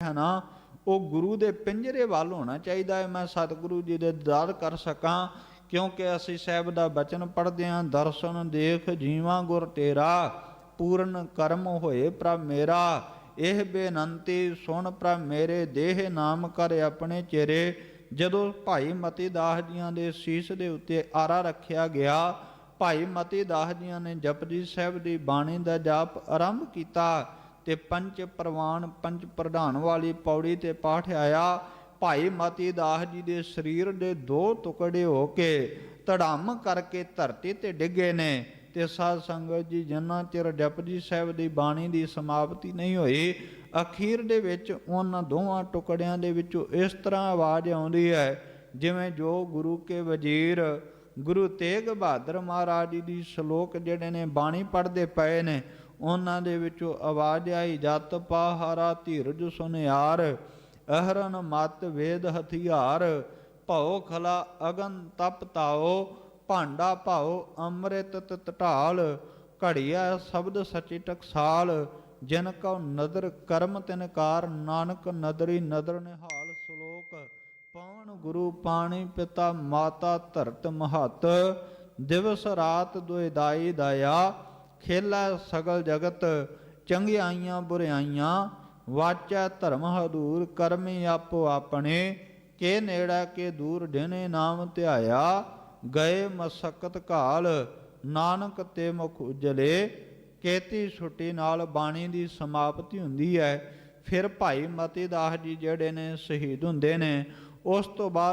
ਹੈ ਨਾ, ਉਹ ਗੁਰੂ ਦੇ ਪਿੰਜਰੇ ਵੱਲ ਹੋਣਾ ਚਾਹੀਦਾ ਹੈ। ਮੈਂ ਸਤਿਗੁਰੂ ਜੀ ਦੇ ਦਾਰ ਕਰ ਸਕਾਂ, ਕਿਉਂਕਿ ਅਸੀਂ ਸਾਹਿਬ ਦਾ ਬਚਨ ਪੜ੍ਹਦੇ ਹਾਂ, ਦਰਸ਼ਨ ਦੇਖ ਜੀਵਾਂ ਗੁਰ ਤੇਰਾ, ਪੂਰਨ ਕਰਮ ਹੋਏ ਪ੍ਰਭ ਮੇਰਾ। ਇਹ ਬੇਨੰਤੀ ਸੁਣ ਪ੍ਰਭ ਮੇਰੇ, ਦੇਹ ਨਾਮ ਕਰ ਆਪਣੇ ਚਿਹਰੇ। ਜਦੋਂ ਭਾਈ ਮਤੀ ਦਾਸ ਜੀਆਂ ਦੇ ਸੀਸ ਦੇ ਉੱਤੇ ਆਰਾ ਰੱਖਿਆ ਗਿਆ, ਭਾਈ ਮਤੀ ਦਾਸ ਜੀਆਂ ਨੇ ਜਪਜੀ ਸਾਹਿਬ ਦੀ ਬਾਣੀ ਦਾ ਜਾਪ ਆਰੰਭ ਕੀਤਾ। ਤੇ ਪੰਜ ਪ੍ਰਵਾਨ, ਪੰਜ ਪ੍ਰਧਾਨ ਵਾਲੀ ਪੌੜੀ ਤੇ ਪਾਠ ਆਇਆ। ਭਾਈ ਮਤੀ ਦਾਸ ਜੀ ਦੇ ਸਰੀਰ ਦੇ ਦੋ ਟੁਕੜੇ ਹੋ ਕੇ ਧੜਮ ਕਰਕੇ ਧਰਤੀ ਤੇ ਡਿੱਗੇ ਨੇ ਤੇ ਸਾਧ ਸੰਗਤ ਜੀ ਜਿੰਨਾ ਚਿਰ ਜਪਜੀ ਸਾਹਿਬ ਦੀ ਬਾਣੀ ਦੀ ਸਮਾਪਤੀ ਨਹੀਂ ਹੋਈ, ਅਖੀਰ ਦੇ ਵਿੱਚ ਉਹਨਾਂ ਦੋਵਾਂ ਟੁਕੜਿਆਂ ਦੇ ਵਿੱਚੋਂ ਇਸ ਤਰ੍ਹਾਂ ਆਵਾਜ਼ ਆਉਂਦੀ ਹੈ, ਜਿਵੇਂ ਜੋ ਗੁਰੂ ਕੇ ਵਜ਼ੀਰ, ਗੁਰੂ ਤੇਗ ਬਹਾਦਰ ਮਹਾਰਾਜ ਜੀ ਦੀ ਸ਼ਲੋਕ ਜਿਹੜੇ ਨੇ ਬਾਣੀ ਪੜ੍ਹਦੇ ਪਏ ਨੇ ਉਹਨਾਂ ਦੇ ਵਿੱਚੋਂ ਆਵਾਜ਼ ਆਈ, ਜਤ ਪਾਹਾਰਾ ਧੀਰਜ ਸੁਨਿਆਰ, ਅਹਰਨ ਮਤ ਵੇਦ ਹਥਿਆਰ, ਭਉ ਖਲਾ ਅਗਨ ਤਪ ਤਾਓ ਭਾਂਡਾ ਭਾਉ ਅੰਮ੍ਰਿਤ ਤਤ ਢਾਲ, ਘੜੀਆ ਸ਼ਬਦ ਸਚੀ ਟਕਸਾਲ, ਜਿਨ ਕਉ ਨਦਰ ਕਰਮ ਤਿਨ ਕਾਰ, ਨਾਨਕ ਨਦਰੀ ਨਦਰ ਨਿਹਾਲ ਸ਼ਲੋਕ, ਪਵਨ ਗੁਰੂ ਪਾਣੀ ਪਿਤਾ ਮਾਤਾ ਧਰਤ ਮਹਤ, ਦਿਵਸ ਰਾਤ ਦੁਇ ਦਾਈ ਦਇਆ ਖੇਲਾ ਸਗਲ ਜਗਤ, ਚੰਗਿਆਈਆਂ ਬੁਰਿਆਈਆਂ, ਵਾਚਾ ਧਰਮ ਹਦੂਰ, ਕਰਮੀ ਆਪੋ ਆਪਣੇ, ਕੇ ਨੇੜਾ ਕੇ ਦੂਰ ਜਿਨੇ ਨਾਮ ਧਿਆਇਆ, ਗਏ ਮਸਕਤ ਕਾਲ ਨਾਨਕ ਤੇ ਮੁਖ ਉਜਲੇ, ਕੇਤੀ ਛੁੱਟੀ ਨਾਲ ਬਾਣੀ ਦੀ ਸਮਾਪਤੀ ਹੁੰਦੀ ਹੈ ਫਿਰ ਭਾਈ ਮਤੀ ਦਾਸ ਜੀ ਜਿਹੜੇ ਨੇ ਸ਼ਹੀਦ ਹੁੰਦੇ ਨੇ, ਉਸ ਤੋਂ ਬਾਅਦ